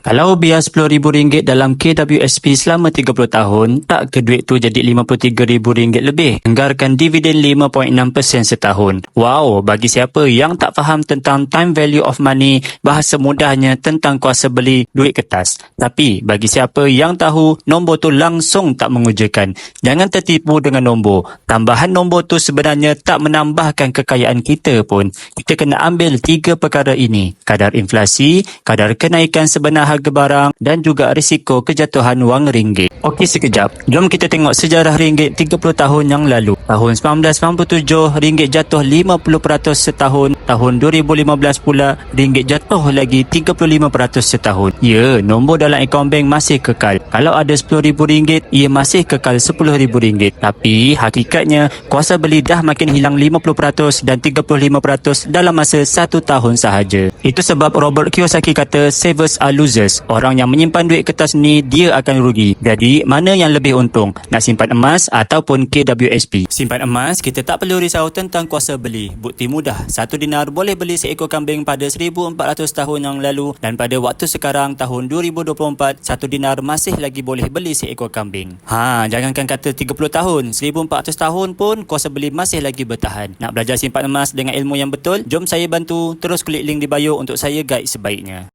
Kalau biar RM10,000 dalam KWSP selama 30 tahun, tak ke duit tu jadi RM53,000 lebih. Anggarkan dividen 5.6% setahun. Wow, bagi siapa yang tak faham tentang time value of money, bahasa mudahnya tentang kuasa beli duit kertas. Tapi bagi siapa yang tahu, nombor tu langsung tak mengujakan. Jangan tertipu dengan nombor. Tambahan nombor tu sebenarnya tak menambahkan kekayaan kita pun. Kita kena ambil tiga perkara ini. Kadar inflasi, kadar kenaikan sebenar harga barang dan juga risiko kejatuhan wang ringgit. Okey sekejap. Jom kita tengok sejarah ringgit 30 tahun yang lalu. Tahun 1997, ringgit jatuh 50% setahun. Tahun 2015 pula, ringgit jatuh lagi 35% setahun. Ya, nombor dalam akaun bank masih kekal. Kalau ada RM10,000, ia masih kekal RM10,000. Tapi hakikatnya, kuasa beli dah makin hilang 50% dan 35% dalam masa satu tahun sahaja. Itu sebab Robert Kiyosaki kata savers are losers. Orang yang menyimpan duit kertas ni dia akan rugi. Jadi mana yang lebih untung? Nak simpan emas ataupun KWSP? Simpan emas kita tak perlu risau tentang kuasa beli. Bukti mudah. Satu dinar boleh beli seekor kambing pada 1400 tahun yang lalu dan pada waktu sekarang tahun 2024 satu dinar masih lagi boleh beli seekor kambing. Ha, jangankan kata 30 tahun, 1400 tahun pun kuasa beli masih lagi bertahan. Nak belajar simpan emas dengan ilmu yang betul? Jom saya bantu terus klik link di bio untuk saya guide sebaiknya.